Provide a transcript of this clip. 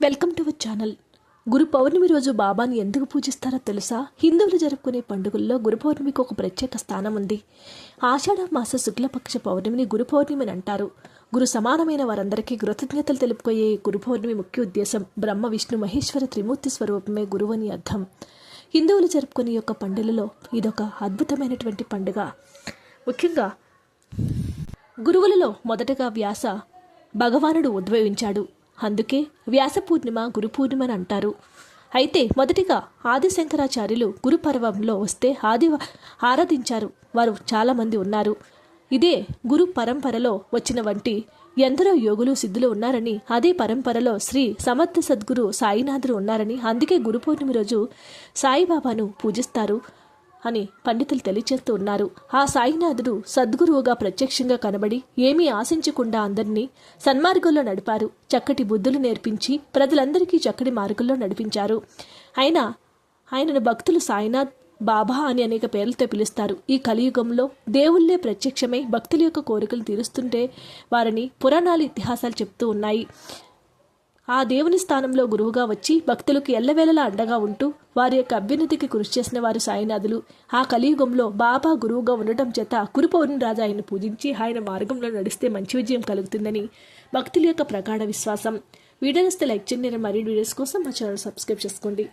Welcome to our channel. Guru Purnima రోజు బాబాని ఎందుకు పూజిస్తారో తెలుసా? హిందువులు జరుపుకునే పండుగల్లో గురు పౌర్ణమికి ఒక ప్రత్యేక స్థానం ఉంది. ఆషాఢ మాస శుక్లపక్ష పౌర్ణమిని గురు పౌర్ణమి అని అంటారు. గురు సమానమైన వారందరికీ కృతజ్ఞతలు తెలుపుకోయే గురు పౌర్ణమి ముఖ్య ఉద్దేశం బ్రహ్మ విష్ణు మహేశ్వర త్రిమూర్తి స్వరూపమే గురువు అని అర్థం. హిందువులు జరుపుకునే యొక్క పండుగలలో ఇదొక అద్భుతమైనటువంటి పండుగ. ముఖ్యంగా గురువులలో మొదటగా వ్యాస భగవానుడు ఉద్భవించాడు. అందుకే వ్యాస పూర్ణిమ గురు పూర్ణిమ అని అంటారు. అయితే మొదటిగా ఆదిశంకరాచార్యులు గురుపర్వంలో వస్తే ఆది ఆరాధించారు. వారు చాలామంది ఉన్నారు. ఇదే గురు పరంపరలో వచ్చిన వంటి ఎందరో యోగులు సిద్ధులు ఉన్నారని అదే పరంపరలో శ్రీ సమర్థ సద్గురు సాయినాథుడు ఉన్నారని అందుకే గురు పౌర్ణమి రోజు సాయిబాబాను పూజిస్తారు. అని పండితులు తెలియచేస్తూ ఉన్నారు. ఆ సాయినాథుడు సద్గురువుగా ప్రత్యక్షంగా కనబడి ఏమీ ఆశించకుండా అందరినీ సన్మార్గంలో నడిపారు. చక్కటి బుద్ధులు నేర్పించి ప్రజలందరికీ చక్కటి మార్గంలో నడిపించారు. అయినా ఆయనను భక్తులు సాయినాథ్ బాబా అని అనేక పేర్లతో పిలుస్తారు. ఈ కలియుగంలో దేవుళ్ళే ప్రత్యక్షమై భక్తుల యొక్క కోరికలు తీరుస్తుంటే వారిని పురాణాలు ఇతిహాసాలు చెప్తూ ఉన్నాయి. ఆ దేవుని స్థానంలో గురువుగా వచ్చి భక్తులకు ఎల్లవేళలా అండగా ఉంటూ వారి యొక్క అభ్యున్నతికి కృషి చేసిన వారు సాయినాథులు. ఆ కలియుగంలో బాబా గురువుగా ఉండటం చేత కురుపౌర్ణి రాజు ఆయన పూజించి ఆయన మార్గంలో నడిస్తే మంచి విజయం కలుగుతుందని భక్తుల యొక్క ప్రగాఢ విశ్వాసం. వీడియోనిస్తే లైక్ చేయండి మరిన్ని వీడియోస్ కోసం మా ఛానల్ సబ్స్క్రైబ్ చేసుకోండి.